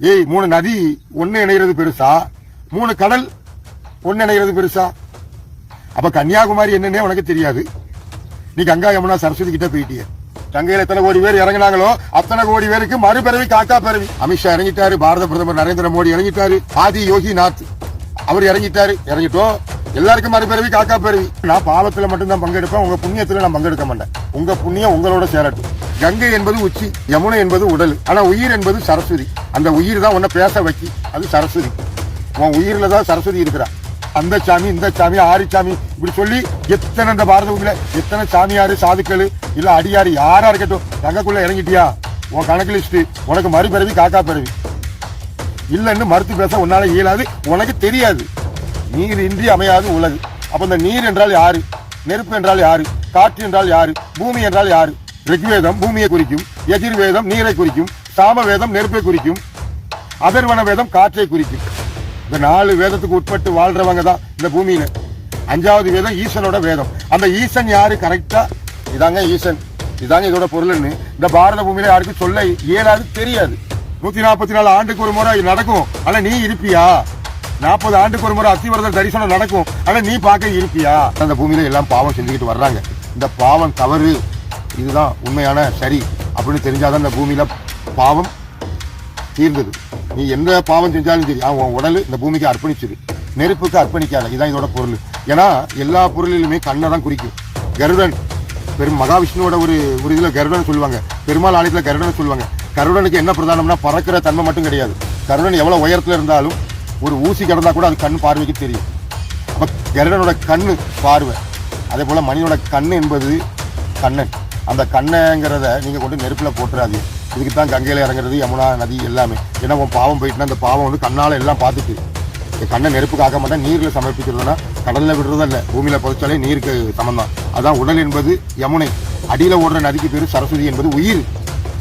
ஏய் மூணு நதி ஒன்று இணைகிறது பெருசா? மூணு கடல் ஒன்று இணைகிறது பெருசா? அப்ப கன்னியாகுமரி என்னன்னே உனக்கு தெரியாது. நீ கங்கா யமுனா சரஸ்வதி கிட்ட போயிட்டிய. கங்கையில எத்தனை கோடி பேர் இறங்குனாங்களோ அத்தனை கோடி பேருக்கு மறுபிறவி காக்கா பிறவி. அமித்ஷா இறங்கிட்டாரு பாரத பிரதமர் நரேந்திர மோடி இறங்கிட்டாரு ஆதி யோகி நாத் அவர் இறங்கிட்டாரு இறங்கிட்டோம். எல்லாருக்கும் மறுபிறவி காக்கா பிறவி. நான் பாவத்துல மட்டும்தான் பங்கெடுப்பேன் உங்க புண்ணியத்துல நான் பங்கெடுக்க மாட்டேன். உங்க புண்ணியம் உங்களோட சேரட்டும். கங்கை என்பது உச்சி யமுனை என்பது உடல். ஆனா உயிர் என்பது சரஸ்வதி. அந்த உயிர் தான் உன்னை பேச வைக்கி அது சரஸ்வதி. உன் உயிரில் தான் சரஸ்வதி இருக்கிறா. அந்த சாமி இந்த சாமி ஆறு சாமி இப்படி சொல்லி எத்தனை இந்த பாரத பூமியில எத்தனை சாமியார் சாதுக்கள் இல்லை அடியார் யாராக இருக்கட்டும் தங்கக்குள்ள இறங்கிட்டியா? உன் கணக்கு லிஸ்ட்டு உனக்கு மறுபிறவி காக்கா பிறவி. இல்லைன்னு மறுத்து பேச உன்னால் இயலாது உனக்கு தெரியாது. நீர் இன்றி அமையாது உலகு. அப்போ இந்த நீர் என்றால் யாரு? நெருப்பு என்றால் யாரு? காற்று என்றால் யாரு? பூமி என்றால் யாரு? ரிக்வேதம் பூமியை குறிக்கும் எதிர்வேதம் நீரை குறிக்கும் சாமவேதம் நெருப்பை குறிக்கும் அதர்வன வேதம் காற்றை குறிக்கும். இந்த நாலு வேதத்துக்கு உட்பட்டு வாழ்றவங்க தான் இந்த பூமியில. அஞ்சாவது வேதம் ஈசனோட வேதம். அந்த ஈசன் யாரு? கரெக்டா இதாங்க ஈசன். இதாங்க இதோட பொருள்னு. இந்த பாரத பூமியில யாருக்கும் சொல்ல இயலாது தெரியாது. நூத்தி நாற்பத்தி நாலு ஆண்டுக்கு ஒரு முறை நடக்கும். ஆனா நீ இருப்பியா? நாற்பது ஆண்டுக்கு ஒரு முறை அத்திவரதர் தரிசனம் நடக்கும். ஆனா நீ பார்க்க இருப்பியா? அந்த பூமியில எல்லாம் பாவம் செஞ்சுக்கிட்டு வர்றாங்க. இந்த பாவம் தவறு. இதுதான் உண்மையான சரி அப்படின்னு தெரிஞ்சாதான் இந்த பூமியில் பாவம் தீர்ந்தது. நீ எந்த பாவம் செஞ்சாலும் சரி அவன் உடல் இந்த பூமிக்கு அர்ப்பணிச்சிரு நெருப்புக்கு அர்ப்பணிக்காத இதான் இதோட பொருள். ஏன்னா எல்லா பொருளிலுமே கண்ணை தான் குறிக்கும். கருடன் பெரும் மகாவிஷ்ணுவோட ஒரு ஒரு இதில் கருடன் சொல்லுவாங்க. பெருமாள் ஆலயத்தில் கருடன் சொல்லுவாங்க. கருடனுக்கு என்ன பிரதானம்னா பறக்கிற தன்மை மட்டும் கிடையாது. கருடன் எவ்வளோ உயரத்தில் இருந்தாலும் ஒரு ஊசி கிடந்தால் கூட அது கண் பார்வைக்கு தெரியும். அப்போ கருடனோட கண் பார்வை. அதே போல் மனிதனோட கண் என்பது கண்ணன். அந்த கண்ணைங்கிறத நீங்கள் கொண்டு நெருப்பில் போட்டுறாது இதுக்கு தான் கங்கையில் இறங்குறது யமுனா நதி எல்லாமே. ஏன்னா உன் பாவம் போயிட்டுனா அந்த பாவம் வந்து கண்ணால் எல்லாம் பார்த்துட்டு. இந்த கண்ணை நெருப்புக்கு ஆக்க மாட்டேன் நீரில் சமர்ப்பிக்கிறதுனா கடலில் விடுறதும் இல்லை. பூமியில் புதைச்சாலே நீருக்கு சமந்தான் அதான் உடல் என்பது யமுனை. அடியில் ஓடுற நதிக்கு பேர் சரஸ்வதி என்பது உயிர்.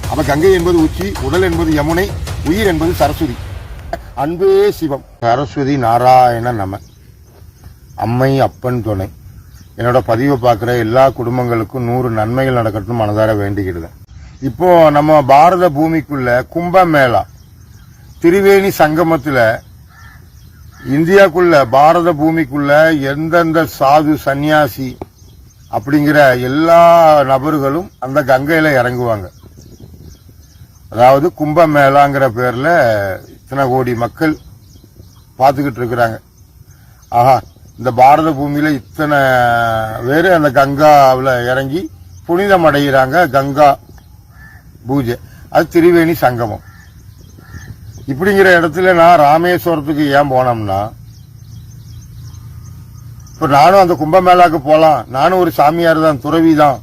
அப்போ கங்கை என்பது உச்சி உடல் என்பது யமுனை உயிர் என்பது சரஸ்வதி. அன்பே சிவம். சரஸ்வதி நாராயண நம. அம்மை அப்பன் துணை. என்னோட பதிவை பார்க்குற எல்லா குடும்பங்களுக்கும் நூறு நன்மைகள் நடக்கட்டும் மனதார வேண்டிக்கிடுதேன் இப்போ நம்ம பாரத பூமிக்குள்ள கும்பமேளா திரிவேணி சங்கமத்தில் இந்தியாக்குள்ள பாரத பூமிக்குள்ள எந்தெந்த சாது சந்நியாசி அப்படிங்கிற எல்லா நபர்களும் அந்த கங்கையில் இறங்குவாங்க. அதாவது கும்பமேளாங்கிற பேரில் இத்தனை கோடி மக்கள் பார்த்துக்கிட்டு இருக்கிறாங்க. ஆஹா இந்த பாரத பூமியில இத்தனை பேர் அந்த கங்காவில் இறங்கி புனிதம் அடைகிறாங்க கங்கா பூஜை. அது திரிவேணி சங்கமம். இப்படிங்கிற இடத்துல நான் ராமேஸ்வரத்துக்கு ஏன் போனோம்னா இப்போ நானும் அந்த கும்பமேளாக்கு போகலாம் நானும் ஒரு சாமியார் தான் துறவி தான்.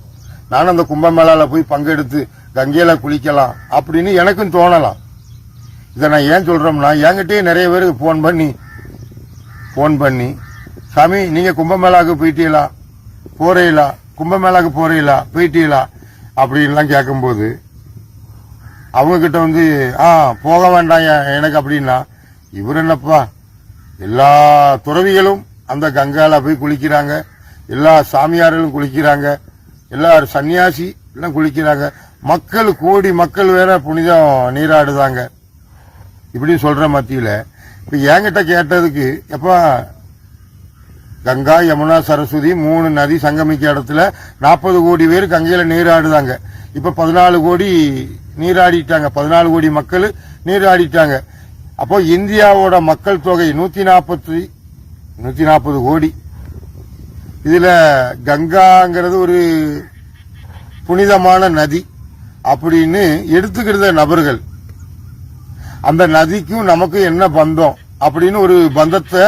நானும் அந்த கும்பமேளாவில் போய் பங்கெடுத்து கங்கையில் குளிக்கலாம் அப்படின்னு எனக்கும் தோணலாம். இதை நான் ஏன் சொல்கிறோம்னா என்கிட்டயே நிறைய பேருக்கு ஃபோன் பண்ணி ஃபோன் பண்ணி சாமி நீங்க கும்பமேளாவுக்கு போயிட்டீங்களா? போறீங்களா? கும்பமேளாவுக்கு போறீங்களா? போயிட்டீங்களா? அப்படின்லாம் கேட்கும்போது அவங்க கிட்ட வந்து ஆ போக வேண்டாம் எனக்கு அப்படின்னா. இவர் என்னப்பா? எல்லா துறவிகளும் அந்த கங்கால போய் குளிக்கிறாங்க. எல்லா சாமியார்களும் குளிக்கிறாங்க. எல்லா சன்னியாசி எல்லாம் குளிக்கிறாங்க. மக்கள் கோடி மக்கள் வேற புனிதம் நீராடுதாங்க. இப்படி சொல்ற மத்தியில இப்ப என்கிட்ட கேட்டதுக்கு எப்பா கங்கா யமுனா சரஸ்வதி மூணு நதி சங்கமிக்க இடத்துல நாற்பது கோடி பேர் கங்கையில நீராடுதாங்க. இப்ப பதினாலு கோடி நீராடிட்டாங்க. பதினாலு கோடி மக்கள் நீராடிட்டாங்க. அப்போ இந்தியாவோட மக்கள் தொகை நூத்தி நாற்பத்தி நூத்தி நாற்பது கோடி. இதுல கங்காங்கிறது ஒரு புனிதமான நதி அப்படின்னு எடுத்துக்கிறத நபர்கள். அந்த நதிக்கும் நமக்கும் என்ன பந்தம் அப்படின்னு ஒரு பந்தத்தை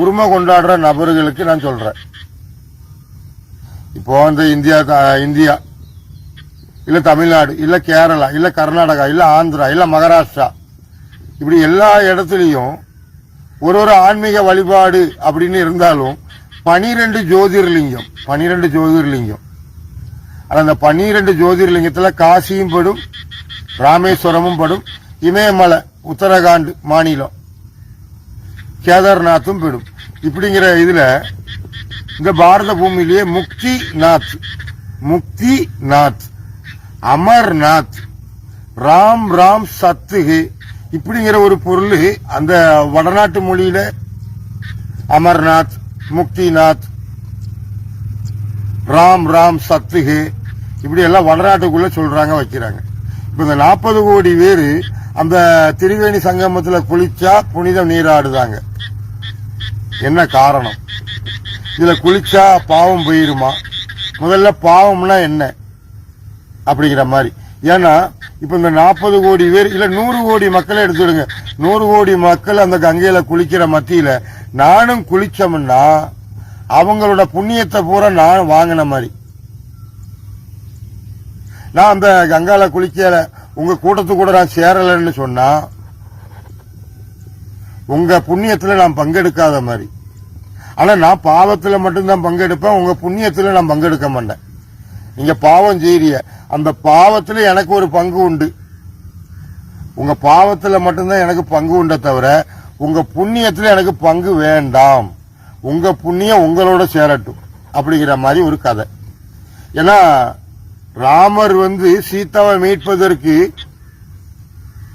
உரிமை கொண்டாடுற நபர்களுக்கு நான் சொல்றேன். இப்போ வந்து இந்தியா இந்தியா இல்ல தமிழ்நாடு இல்ல கேரளா இல்ல கர்நாடகா இல்ல ஆந்திரா இல்ல மகாராஷ்டிரா இப்படி எல்லா இடத்துலயும் ஒரு ஒரு ஆன்மீக வழிபாடு அப்படின்னு இருந்தாலும் பனிரெண்டு ஜோதிர்லிங்கம் பனிரெண்டு ஜோதிர்லிங்கம். ஆனா அந்த பனிரெண்டு ஜோதிர்லிங்கத்துல காசியும் படும் ராமேஸ்வரமும் படும் இமயமலை உத்தரகாண்ட் மாநிலம். கேதார்நாத்தும் படும் இப்படிங்கிற இதில் இந்த பாரத பூமியிலேயே முக்தி நாத் முக்தி நாத் அமர்நாத் ராம் ராம் சத்துகு இப்படிங்கிற ஒரு பொருள் அந்த வடநாட்டு மொழியில அமர்நாத் முக்திநாத் ராம் ராம் சத்துகு இப்படி எல்லாம் வடநாட்டுக்குள்ள சொல்றாங்க வைக்கிறாங்க. இப்ப இந்த நாற்பது கோடி பேர் அந்த திரிவேணி சங்கமத்துல குளிச்சா புனிதம் நீராடுதாங்க என்ன காரணம்? இதுல குளிச்சா பாவம் போயிருமா? முதல்ல பாவம்னா என்ன? அப்படிங்கிற மாதிரி. ஏன்னா இப்ப இந்த நாற்பது கோடி பேர் இல்ல நூறு கோடி மக்களை எடுத்துடுங்க. நூறு கோடி மக்கள் அந்த கங்கையில குளிக்கிற மத்தியில நானும் குளிச்சோம்னா அவங்களோட புண்ணியத்தை பூரா நான் வாங்கின மாதிரி. நான் அந்த கங்கால குளிக்கல உங்க கூட்டத்து கூட நான் சேரலன்னு சொன்னா உங்க புண்ணியத்துல நான் பங்கெடுக்காத மாதிரி. ஆனா நான் பாவத்துல மட்டும்தான் பங்கெடுப்பேன் உங்க புண்ணியத்துல நான் பங்கெடுக்க மாட்டேன். நீங்க பாவம் செய்றிய அந்த பாவத்துல எனக்கு ஒரு பங்கு உண்டு. உங்க பாவத்துல மட்டும்தான் எனக்கு பங்கு உண்டே தவிர உங்க புண்ணியத்துல எனக்கு பங்கு வேண்டாம். உங்க புண்ணியம் உங்களோட சேரட்டும். அப்படிங்கிற மாதிரி ஒரு கதை. ஏன்னா ராமர் வந்து சீதாவை மீட்பதற்கு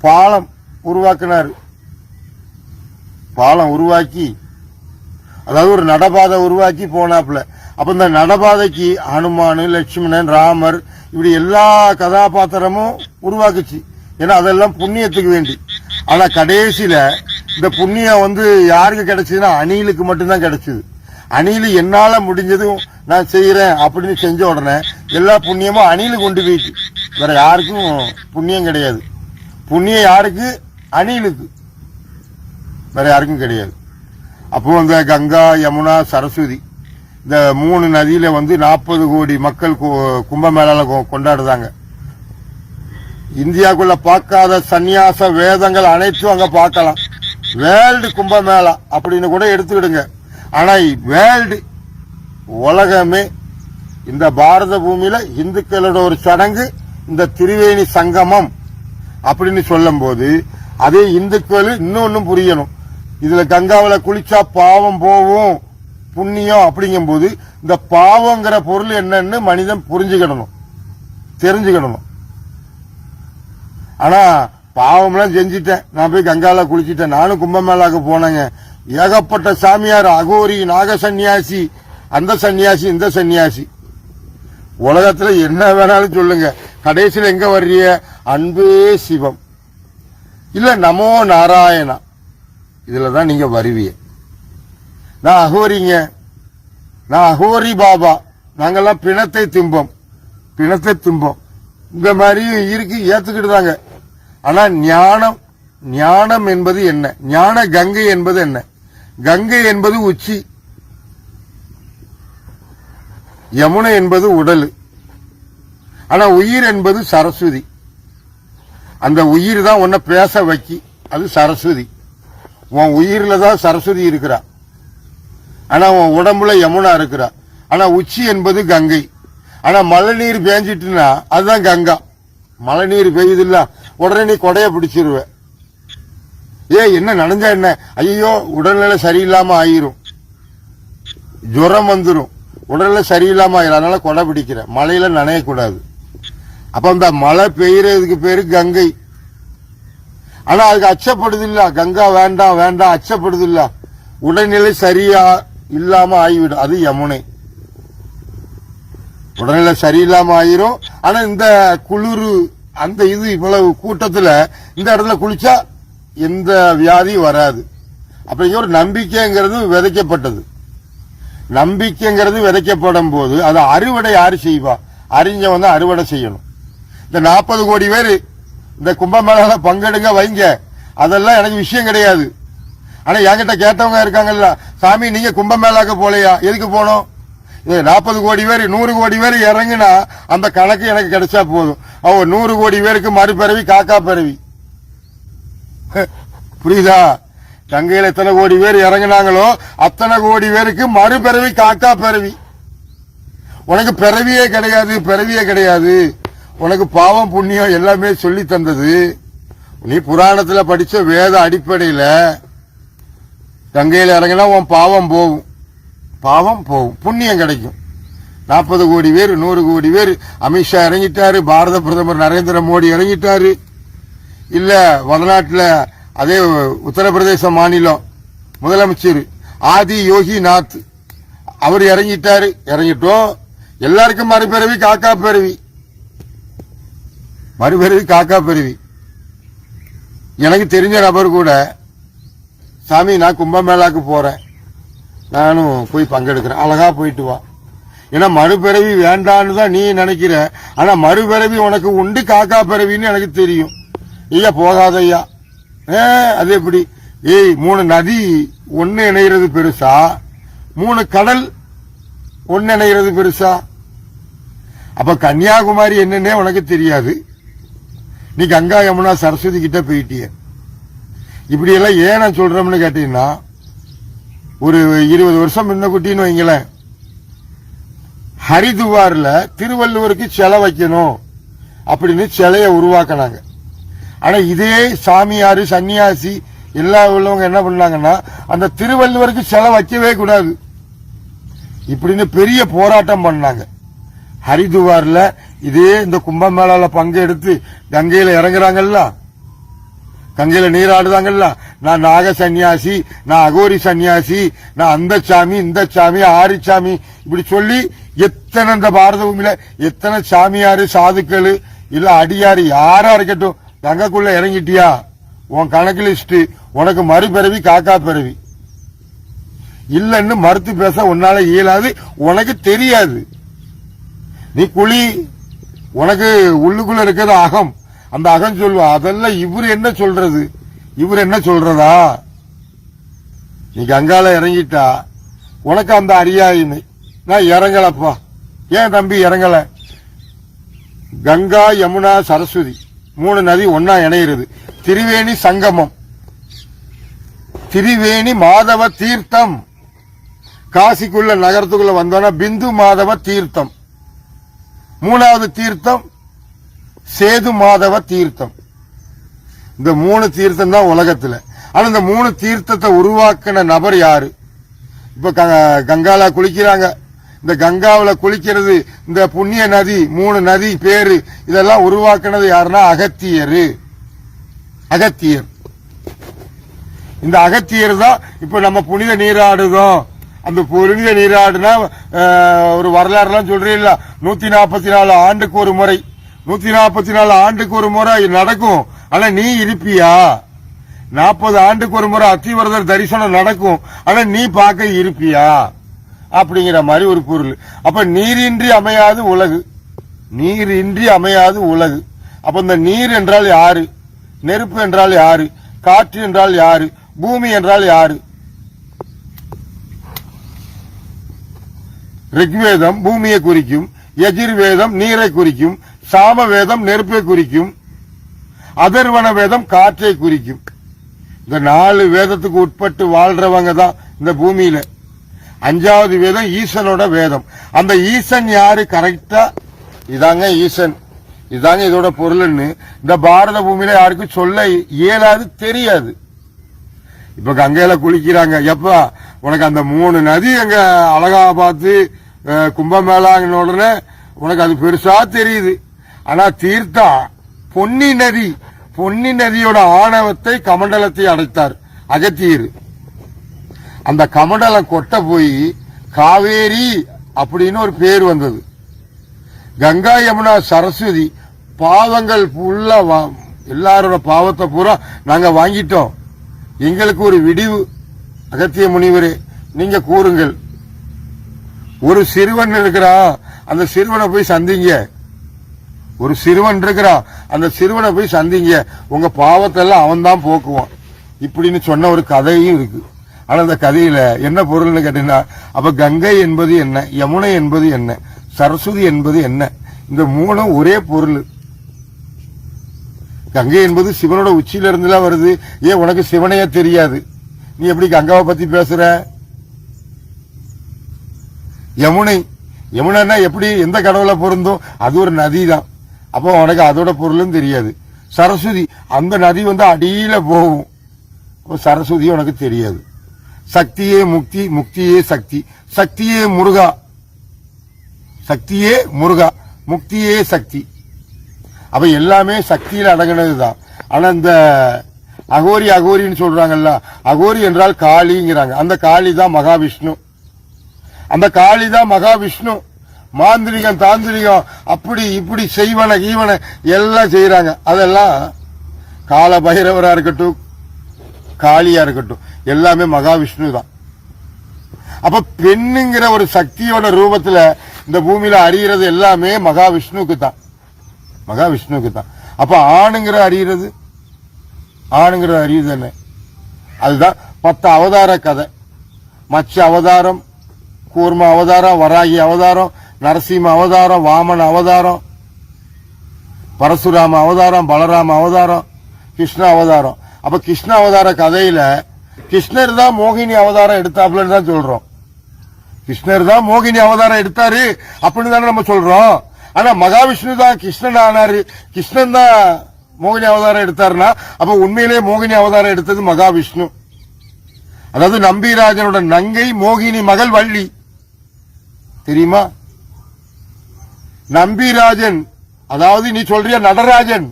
பாலம் உருவாக்கினார். பாலம் உருவாக்கி அதாவது ஒரு நடபாதை உருவாக்கி போனாப்புல. அப்ப இந்த நடபாதைக்கு ஹனுமான் லட்சுமணன் ராமர் இப்படி எல்லா கதாபாத்திரமும் உருவாக்குச்சு. ஏன்னா அதெல்லாம் புண்ணியத்துக்கு வேண்டி. ஆனா கடைசியில இந்த புண்ணியம் வந்து யாருக்கு கிடைச்சதுன்னா அணிலுக்கு மட்டும்தான் கிடைச்சது. அணிலு என்னால முடிஞ்சதும் நான் செய்யறேன் அப்படின்னு செஞ்ச உடனே எல்லா புண்ணியமும் அணிலுக்கு கொண்டு போயிட்டு. வேற யாருக்கும் புண்ணியம் கிடையாது. புண்ணியம் யாருக்கு? அணிலுக்கு. வேற யாருக்கும் கிடையாது. அப்போ அந்த கங்கா யமுனா சரஸ்வதி இந்த மூணு நதியில வந்து நாற்பது கோடி மக்கள் கும்பமேளால கொ- கொண்டாடுதாங்க இந்தியாக்குள்ள பார்க்காத சந்நியாச வேதங்கள் அனைத்தும் அங்க பார்க்கலாம். வேர்ல்டு கும்பமேளா அப்படின்னு கூட எடுத்துக்கிடுங்க. ஆனா வேர்ல்டு உலகமே இந்த பாரத பூமியில இந்துக்களோட ஒரு சடங்கு இந்த திரிவேணி சங்கமம் அப்படின்னு சொல்லும்போது அதே இந்துக்கள் இன்னொன்னும் புரியணும். இதுல கங்காவில குளிச்சா பாவம் போகும் புண்ணியம் அப்படிங்கும்போது இந்த பாவங்கிற பொருள் என்னன்னு மனிதன் புரிஞ்சுக்கிடணும் தெரிஞ்சுக்கிடணும் ஆனா பாவம்லாம் செஞ்சிட்டேன். நான் போய் கங்கால குளிச்சிட்டேன். நானும் கும்பமேளாவுக்கு போனேங்க. ஏகப்பட்ட சாமியார் அகோரி நாக சன்னியாசி அந்த சன்னியாசி இந்த சன்னியாசி உலகத்துல என்ன வேணாலும் சொல்லுங்க. கடைசியில் எங்க வர்றிய அன்பே சிவம். இல்ல நமோ நாராயணா. இதுல தான் நீங்க வருவிய நான் அகோரிங்க. நான் அகோரி பாபா. நாங்கெல்லாம் பிணத்தை திம்போம். பிணத்தை திம்போம். இந்த மாதிரியும் இருக்கு ஏத்துக்கிட்டுதாங்க ஆனா ஞானம் ஞானம் என்பது என்ன? ஞான கங்கை என்பது என்ன? கங்கை என்பது உச்சி. யமுனை என்பது உடல். ஆனா உயிர் என்பது சரஸ்வதி. அந்த உயிர் தான் உன்னை பேச வைக்கி அது சரஸ்வதி. உன் உயிரில தான் சரஸ்வதி இருக்கிறா. ஆனா உன் உடம்புல யமுனா இருக்கிறா. ஆனா உச்சி என்பது கங்கை. ஆனா மழை நீர் பேஞ்சிட்டுனா அதுதான் கங்கா. மழை நீர் பெய்யுதுல்ல உடனே நீ கொடைய பிடிச்சிருவ. ஏ என்ன நனைஞ்சா என்ன? ஐயோ உடல்நிலை சரியில்லாம ஆயிரும். ஜுரம் வந்துடும் உடல்நிலை சரியில்லாம ஆயிரும். அதனால கொடை பிடிக்கிறேன் மழையில நனையக்கூடாது அப்ப அந்த மழை பெய்யறதுக்கு பேரு கங்கை. ஆனா அதுக்கு அச்சப்படுது இல்ல கங்கா வேண்டாம் வேண்டாம் அச்சப்படுது இல்ல உடல்நிலை சரியா இல்லாம ஆகிவிடும் அது யமுனை. உடல்நிலை சரியில்லாம ஆயிரும். ஆனா இந்த குளிர் அந்த இது இவ்வளவு கூட்டத்துல இந்த இடத்துல குளிச்சா எந்த வியாதியும் வராது. அப்படிங்கிற ஒரு நம்பிக்கைங்கிறது விதைக்கப்பட்டது. நம்பிக்கைங்கிறது விதைக்கப்படும் போது அது அறுவடை யாரு செய்வா? அறிஞ்சவன் தான் அறுவடை செய்யணும். இந்த நாற்பது கோடி பேர் இந்த கும்பமேளால பங்கெடுங்க வைங்க. அதெல்லாம் எனக்கு விஷயம் கிடையாது. ஆனா என்கிட்ட கேட்டவங்க இருக்காங்கல்ல சாமி நீங்க கும்பமேளாக்கு போலையா? எதுக்கு போனோம்? இது நாற்பது கோடி பேர் நூறு கோடி பேர் இறங்குனா அந்த கணக்கு எனக்கு கிடைச்சா போதும். அவ நூறு கோடி பேருக்கு மறுபிறவி காக்கா பிறவி. புரியுதா? கங்கையில் எத்தனை கோடி பேர் இறங்குனாங்களோ அத்தனை கோடி பேருக்கு மறுபிறவி காக்கா பிறவி. உனக்கு பிறவியே கிடையாது பிறவியே கிடையாது. உனக்கு பாவம் புண்ணியம் எல்லாமே சொல்லி தந்தது. நீ புராணத்தில் படித்த வேத அடிப்படையில் கங்கையில் இறங்கினா உன் பாவம் போகும். பாவம் போகும். புண்ணியம் கிடைக்கும். நாற்பது கோடி பேர் நூறு கோடி பேர். அமித்ஷா இறங்கிட்டாரு பாரத பிரதமர் நரேந்திர மோடி இறங்கிட்டாரு. இல்லை வடநாட்டில் அதே உத்தரப்பிரதேச மாநிலம் முதலமைச்சர் ஆதி யோகி நாத் அவர் இறங்கிட்டாரு. இறங்கிட்டோம். எல்லாருக்கும் மறுபிறவி காக்கா பிறவி. மறுபிறவி காக்கா பிறவி. எனக்கு தெரிஞ்ச நபர் கூட சாமி நான் கும்பமேளாக்கு போறேன். நானும் போய் பங்கெடுக்கிறேன். அழகா போயிட்டு வா. ஏன்னா மறுபிறவி வேண்டான்னு தான் நீ நினைக்கிற. ஆனா மறுபிறவி உனக்கு உண்டு காக்கா பிறவின்னு எனக்கு தெரியும். ஐயா போகாத ஐயா அது எப்படி? ஏய் மூணு நதி ஒன்னு இணைகிறது பெருசா? மூணு கடல் ஒன்னு இணைகிறது பெருசா? அப்ப கன்னியாகுமரி என்னன்னே உனக்கு தெரியாது. நீ கங்கா யமுனா சரஸ்வதி கிட்ட போயிட்டிய. இப்படி எல்லாம் ஏன் நான் சொல்றோம்னு கேட்டீங்கன்னா ஒரு இருபது வருஷம் முன்ன குட்டின்னு வைங்களேன். ஹரிதுவார்ல திருவள்ளுவருக்கு சிலை வைக்கணும் அப்படின்னு சிலையை உருவாக்கினாங்க. ஆனால் இதே சாமியார் சன்னியாசி எல்லா உள்ளவங்க என்ன பண்ணாங்கன்னா அந்த திருவள்ளுவருக்கு சிலை வைக்கவே கூடாது. இப்படின்னு பெரிய போராட்டம் பண்ணாங்க. ஹரிதுவாரில் இதே இந்த கும்பமேளாவில் பங்கெடுத்து கங்கையில் இறங்குறாங்கல்ல. கங்கையில் நீராடுதாங்கல்ல நான் நாக சன்னியாசி நான் அகோரி சன்னியாசி நான் அந்த சாமி இந்த சாமி ஆரிச்சாமி இப்படி சொல்லி எத்தனை இந்த பாரத பூமியில் எத்தனை சாமியார் சாதுக்கள் இல்லை அடியார் யாரா இருக்கட்டும் கங்கைக்குள்ள இறங்கிட்டியா? உன் கணக்கு லிஸ்ட் உனக்கு மறுபிறவி காக்கா பிறவி. இல்லன்னு மறுத்து பேச உன்னால இயலாது உனக்கு தெரியாது. நீ குழி உனக்கு உள்ளுக்குள்ள இருக்கிறது அகம். அந்த அகம் சொல்லுவா அதெல்லாம் இவர் என்ன சொல்றது? இவர் என்ன சொல்றதா? நீ கங்கால இறங்கிட்டா உனக்கு அந்த அறியாயிமை நான் இறங்கலப்பா. ஏன் தம்பி இறங்கல? கங்கா யமுனா சரஸ்வதி. மூணு நதி ஒன்னா இணையிறது. திரிவேணி சங்கமம். திரிவேணி மாதவ தீர்த்தம். காசிக்குள்ள நகரத்துக்குள்ள வந்தோன்னா பிந்து மாதவ தீர்த்தம். மூணாவது தீர்த்தம் சேது மாதவ தீர்த்தம். இந்த மூணு தீர்த்தம் தான் உலகத்துல. ஆனா இந்த மூணு தீர்த்தத்தை உருவாக்கின நபர் யாரு? இப்ப க- குளிக்கிறாங்க. இந்த கங்காவில் குளிக்கிறது இந்த புண்ணிய நதி மூணு நதி பேரு இதெல்லாம் உருவாக்குனது யாருன்னா அகத்தியரு. அகத்தியர். இந்த அகத்தியர் தான் இப்ப நம்ம புனித நீராடுதோம். அந்த புனித நீராடுனா ஒரு வரலாறுலாம் சொல்றீங்கள நூத்தி நாற்பத்தி நாலு ஆண்டுக்கு ஒரு முறை. நூத்தி நாற்பத்தி நாலு ஆண்டுக்கு ஒரு முறை நடக்கும். ஆனா நீ இருப்பியா? நாற்பது ஆண்டுக்கு ஒரு முறை அத்திவரதர் தரிசனம் நடக்கும். ஆனா நீ பார்க்க இருப்பியா? அப்படிங்கிற மாதிரி ஒரு பொருள். அப்ப நீரின்றி அமையாது உலகு. நீரின்றி அமையாது உலகு. அப்ப இந்த நீர் என்றால் யாரு? நெருப்பு என்றால் யாரு? காற்று என்றால் யாரு? பூமி என்றால் யாரு? ரிக்வேதம் பூமியை குறிக்கும் எஜிர்வேதம் நீரை குறிக்கும் சாமவேதம் நெருப்பை குறிக்கும் அதர்வன வேதம் காற்றை குறிக்கும். இந்த நாலு வேதத்துக்கு உட்பட்டு வாழ்றவங்க தான் இந்த பூமியில. அஞ்சாவது வேதம் ஈசனோட வேதம். அந்த ஈசன் யாரு? கரெக்டா இதாங்க ஈசன். இதாங்க இதோட பொருள்னு இந்த பாரத பூமியில யாருக்கும் சொல்ல இயலாது தெரியாது. இப்ப கங்கையில குளிக்கிறாங்க. எப்பா உனக்கு அந்த மூணு நதி அங்க அலகாபாத்து பார்த்து கும்பமேளாங்கின உடனே உனக்கு அது பெருசா தெரியுது. ஆனா தீர்த்தா பொன்னி நதி பொன்னி நதியோட ஆணவத்தை கமண்டலத்தை அடைத்தார் அகத்தியர் அந்த கமண்டலம் கொட்ட போய் காவேரி அப்படின்னு ஒரு பேர் வந்தது. கங்கா யமுனா சரஸ்வதி பாவங்கள் ஃபுல்லா எல்லாரோட பாவத்தை பூரா நாங்க வாங்கிட்டோம். எங்களுக்கு ஒரு விடிவு. அகத்திய முனிவரே நீங்க கூறுங்கள். ஒரு சிறுவன் இருக்கிறான் அந்த சிறுவனை போய் சந்திங்க. ஒரு சிறுவன் இருக்கிறான் அந்த சிறுவனை போய் சந்திங்க. உங்க பாவத்தெல்லாம் அவன் தான் போக்குவான். இப்படின்னு சொன்ன ஒரு கதையும் இருக்கு. ஆனா அந்த கதையில என்ன பொருள்னு கேட்டீங்கன்னா அப்ப கங்கை என்பது என்ன யமுனை என்பது என்ன சரஸ்வதி என்பது என்ன இந்த மூணும் ஒரே பொருள். கங்கை என்பது சிவனோட உச்சியில இருந்துலாம் வருது. ஏன் உனக்கு சிவனையே தெரியாது? நீ எப்படி கங்காவை பத்தி பேசுற? யமுனை. யமுனைன்னா எப்படி எந்த கடவுளை பொருந்தும்? அது ஒரு நதி தான் அப்போ உனக்கு அதோட பொருளும் தெரியாது. சரஸ்வதி அந்த நதி வந்து அடியில போகும். அப்போ சரஸ்வதி உனக்கு தெரியாது. சக்தியே முக்தி முக்தியே சக்தி. சக்தியே முருகா. சக்தியே முருகா. முக்தியே சக்தி. அப்ப எல்லாமே சக்தியில் அடங்கினது தான் ஆனா இந்த அகோரி அகோரின்னு சொல்றாங்கல்ல அகோரி என்றால் காளிங்கிறாங்க. அந்த காளி தான் மகாவிஷ்ணு. அந்த காளி தான் மகாவிஷ்ணு. மாந்திரிகம் தாந்திரிகம் அப்படி இப்படி செய்வன ஈவன எல்லாம் செய்யறாங்க அதெல்லாம் கால பைரவரா இருக்கட்டும் காளியா இருக்கட்டும். எல்லாமே மகாவிஷ்ணு தான். அப்ப பெண்ணுங்கிற ஒரு சக்தியோட ரூபத்துல இந்த பூமியில அறிகிறது எல்லாமே மகாவிஷ்ணுவுக்கு தான். மகாவிஷ்ணுக்கு தான். அப்ப ஆணுங்கிற அறிகிறது ஆணுங்கிற அறியுது என்ன? அதுதான் பத்து அவதார கதை. மச்ச அவதாரம் கூர்ம அவதாரம் வராகி அவதாரம் நரசிம்ம அவதாரம் வாமன் அவதாரம் பரசுராம அவதாரம் பலராம அவதாரம் கிருஷ்ண அவதாரம். அப்ப கிருஷ்ண அவதார கதையில கிருஷ்ணர் தான் மோகினி அவதாரம் எடுத்தாப்புலன்னு தான் சொல்றோம். கிருஷ்ணர் தான் மோகினி அவதாரம் எடுத்தாரு அப்படின்னு தானே நம்ம சொல்றோம். ஆனா மகாவிஷ்ணு தான் கிருஷ்ணன் ஆனாரு. கிருஷ்ணன் தான் மோகினி அவதாரம் எடுத்தாருன்னா அப்ப உண்மையிலேயே மோகினி அவதாரம் எடுத்தது மகாவிஷ்ணு. அதாவது நம்பிராஜனோட நங்கை மோகினி மகள் வள்ளி. தெரியுமா? நம்பிராஜன் அதாவது நீ சொல்றிய நடராஜன்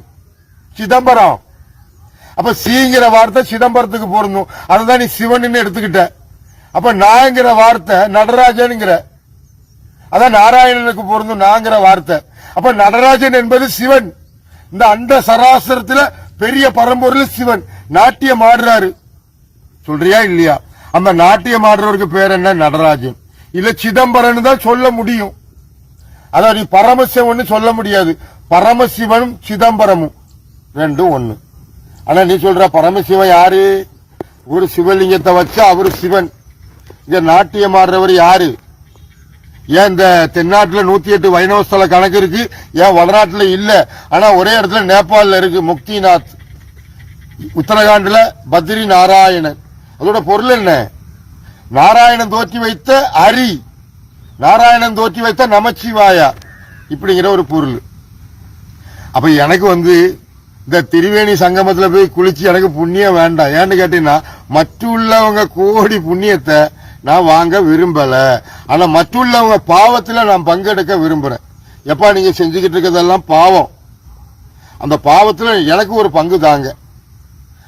சிதம்பரம். அப்ப சீங்கிற வார்த்தை சிதம்பரத்துக்கு பொருந்தும் அதுதான் நீ சிவன் எடுத்துக்கிட்ட. அப்ப நாங்கிற வார்த்தை நடராஜனுங்கிற. அதான் நாராயணனுக்கு பொருந்தும் நாங்கிற வார்த்தை. அப்ப நடராஜன் என்பது சிவன். இந்த அண்ட சராசரத்துல பெரிய பரம்பொருள் சிவன். நாட்டியம் ஆடுறாரு. சொல்றியா இல்லையா? அந்த நாட்டியம் ஆடுறவருக்கு பேர் என்ன? நடராஜன். இல்ல சிதம்பரன் தான் சொல்ல முடியும். அதான் நீ பரமசிவன் சொல்ல முடியாது. பரமசிவனும் சிதம்பரமும். ரெண்டும் ஒன்னு ஆனா நீ சொல்ற பரமசிவன் யாரு? ஒரு சிவலிங்கத்தை வச்சு அவரு சிவன். இங்க நாட்டியம் ஆடுறவர் யாரு? ஏன் இந்த தென்னாட்டுல நூத்தி எட்டு வைணவ ஸ்தல கணக்கு இருக்கு? ஏன் வடநாட்டுல இல்ல? ஆனா ஒரே இடத்துல நேபாளில் இருக்கு முக்திநாத். உத்தரகாண்ட்ல பத்ரி நாராயணன். அதோட பொருள் என்ன? நாராயணன் தோற்றி வைத்த அரி. நாராயணன் தோற்றி வைத்த நமச்சிவாயா. இப்படிங்கிற ஒரு பொருள். அப்ப எனக்கு வந்து இந்த திரிவேணி சங்கமத்துல போய் குளிச்சு எனக்கு புண்ணியம் வேண்டாம். ஏன்னு கேட்டீங்கன்னா மற்றுள்ளவங்க கோடி புண்ணியத்தை நான் வாங்க விரும்பல. ஆனா மற்றுள்ளவங்க பாவத்துல நான் பங்கெடுக்க விரும்புறேன். எப்பா நீங்க செஞ்சுக்கிட்டு இருக்கிறதெல்லாம் பாவம். அந்த பாவத்துல எனக்கு ஒரு பங்கு தாங்க.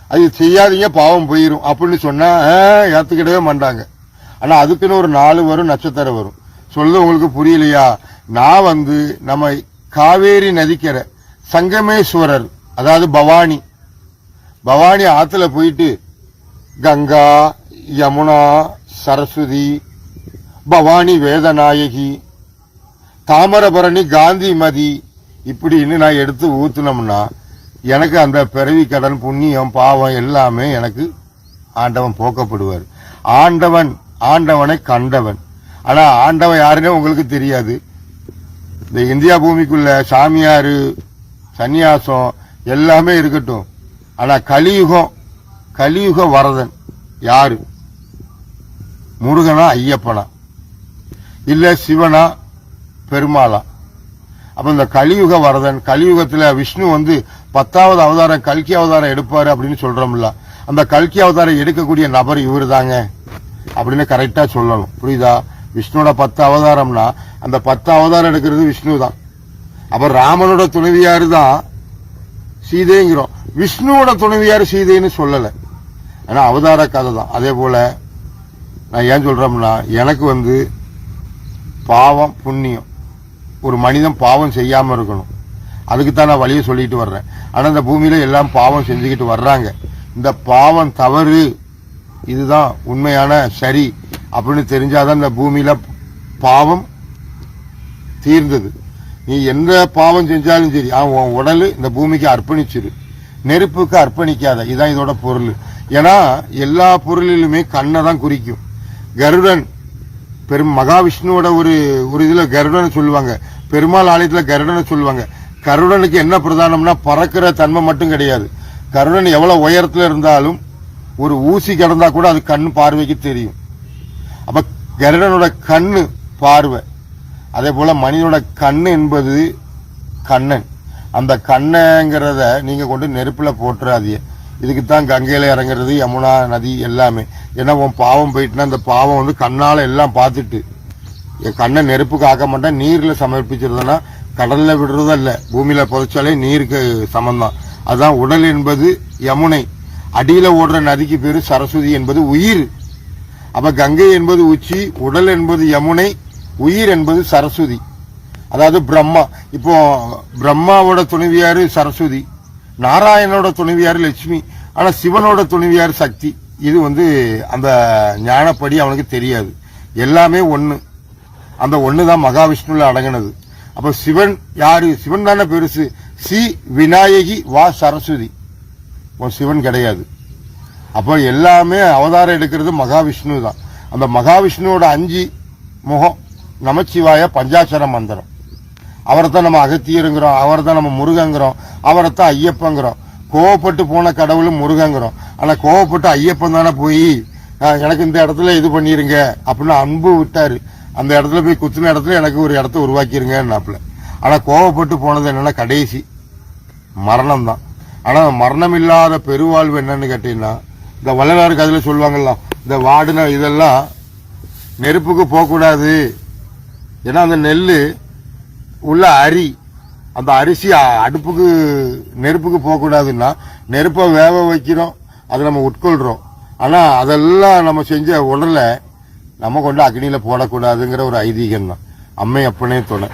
அது செய்யாதீங்க பாவம் போயிரும். அப்படின்னு சொன்னா ஆ, ஏத்துக்கிடவே மாட்டாங்க. ஆனா அதுக்குன்னு ஒரு நாலு வரும் நட்சத்திரம் வரும். சொல்லுது உங்களுக்கு புரியலையா? நான் வந்து நம்ம காவேரி நதிக்கரை சங்கமேஸ்வரர் அதாவது பவானி. பவானி ஆற்றுல போயிட்டு கங்கா யமுனா சரஸ்வதி பவானி வேதநாயகி தாமிரபரணி காந்திமதி இப்படின்னு நான் எடுத்து ஊத்துனோம்னா எனக்கு அந்த பிறவி கடன் புண்ணியம் பாவம் எல்லாமே எனக்கு ஆண்டவன் போக்கப்படுவார். ஆண்டவன் ஆண்டவனை கண்டவன். ஆனால் ஆண்டவன் யாருன்னு உங்களுக்கு தெரியாது. இந்த இந்தியா பூமிக்குள்ள சாமியார் சந்நியாசம் எல்லாமே இருக்கட்டும். ஆனா கலியுகம் கலியுக வரதன் யாரு? முருகனா ஐயப்பனா? இல்ல சிவனா பெருமாளா? அப்ப இந்த கலியுக வரதன் கலியுகத்துல விஷ்ணு வந்து பத்தாவது அவதாரம் கல்கி அவதாரம் எடுப்பாரு அப்படின்னு சொல்றோம்ல. அந்த கல்கி அவதாரம் எடுக்கக்கூடிய நபர் இவரு தாங்க அப்படின்னு கரெக்டா சொல்லணும். புரியுதா? விஷ்ணுவோட பத்து அவதாரம்னா அந்த பத்து அவதாரம் எடுக்கிறது விஷ்ணு தான் அப்ப ராமனோட துணைவியாரு தான் சீதைங்கிறோம். விஷ்ணுவோட துணைவியார் சீதைன்னு சொல்லல. ஆனா அவதார கதை தான். அதே போல நான் ஏன் சொல்றோம்னா எனக்கு வந்து பாவம் புண்ணியம். ஒரு மனிதன் பாவம் செய்யாம இருக்கணும். அதுக்கு தான் நான் வழியை சொல்லிட்டு வர்றேன். ஆனா இந்த பூமியில எல்லாம் பாவம் செஞ்சுக்கிட்டு வர்றாங்க. இந்த பாவம் தவறு இதுதான் உண்மையான சரி அப்படின்னு தெரிஞ்சாதான் இந்த பூமியில பாவம் தீர்ந்தது. நீ எந்த பாவம் செஞ்சாலும் சரி அவன் உன் உடல் இந்த பூமிக்கு அர்ப்பணிச்சிரு. நெருப்புக்கு அர்ப்பணிக்காத இதான் இதோட பொருள். ஏன்னா எல்லா பொருளிலுமே கண்ணை தான் குறிக்கும். கருடன் பெரும் மகாவிஷ்ணுவோட ஒரு ஒரு இதில் கருடனை சொல்லுவாங்க. பெருமாள் ஆலயத்தில் கருடனை சொல்லுவாங்க. கருடனுக்கு என்ன பிரதானம்னா பறக்கிற தன்மை மட்டும் கிடையாது. கருடன் எவ்வளோ உயரத்தில் இருந்தாலும் ஒரு ஊசி கிடந்தா கூட அது கண் பார்வைக்கு தெரியும். அப்போ கருடனோட கண்ணு பார்வை. அதே போல மனிதனோட கண் என்பது கண்ணன். அந்த கண்ணங்கிறத நீங்க கொண்டு நெருப்புல போட்டுறாதீங்க. இதுக்கு தான் கங்கையில இறங்குறது யமுனா நதி எல்லாமே. ஏன்னா உன் பாவம் போயிட்டுனா அந்த பாவம் வந்து கண்ணால எல்லாம் பார்த்துட்டு. என் கண்ணை நெருப்புக்கு ஆக்க மாட்டேன் நீர்ல சமர்ப்பிச்சிருந்தேன்னா கடல்ல விடுறதும் இல்லை பூமியில புதைச்சாலே நீருக்கு சமந்தான். அதான் உடல் என்பது யமுனை. அடியில ஓடுற நதிக்கு பேரு சரஸ்வதி என்பது உயிர். அப்ப கங்கை என்பது உச்சி உடல் என்பது யமுனை. உயிர் என்பது சரஸ்வதி. அதாவது பிரம்மா. இப்போ பிரம்மாவோட துணைவியார் சரஸ்வதி. நாராயணோட துணைவியார் லட்சுமி. ஆனால் சிவனோட துணைவியார் சக்தி. இது வந்து அந்த ஞானப்படி அவனுக்கு தெரியாது. எல்லாமே ஒன்று அந்த ஒன்று தான் மகாவிஷ்ணுவில் அடங்கினது. அப்போ சிவன் யாரு? சிவன் தானே பெருசு. சி விநாயகி வா சரஸ்வதி. சிவன் கிடையாது. அப்போ எல்லாமே அவதாரம் எடுக்கிறது மகாவிஷ்ணு தான் அந்த மகாவிஷ்ணுவோட அஞ்சு முகம் நமச்சிவாய பஞ்சாட்சர மந்திரம். அவரை தான் நம்ம அகத்தியருங்கிறோம் அவரை தான் நம்ம முருகங்கிறோம் அவரை தான் ஐயப்பங்கிறோம். கோவப்பட்டு போன கடவுளும் முருகங்கிறோம். ஆனா கோவப்பட்டு ஐயப்பன் தானே போய் எனக்கு இந்த இடத்துல இது பண்ணிருங்க அப்படின்னு அன்பு விட்டாரு. அந்த இடத்துல போய் குத்துன இடத்துல எனக்கு ஒரு இடத்த உருவாக்கிருங்கன்னாப்புல. ஆனா கோவப்பட்டு போனது என்னன்னா கடைசி. மரணம் தான் ஆனா மரணம் இல்லாத பெருவாழ்வு என்னன்னு கேட்டீங்கன்னா இந்த வள்ளலார் அதில் சொல்லுவாங்கல்ல இந்த வாடின இதெல்லாம் நெருப்புக்கு போகக்கூடாது ஏன்னா அந்த நெல் உள்ள அரி அந்த அரிசி அடுப்புக்கு நெருப்புக்கு போகக்கூடாதுன்னா நெருப்பை வேக வைக்கிறோம் அதை நம்ம உட்கொள்கிறோம் ஆனால் அதெல்லாம் நம்ம செஞ்ச உடலை நம்ம கொண்டு அக்னியில் போடக்கூடாதுங்கிற ஒரு ஐதீகம் தான் அம்மை அப்பனே துணை.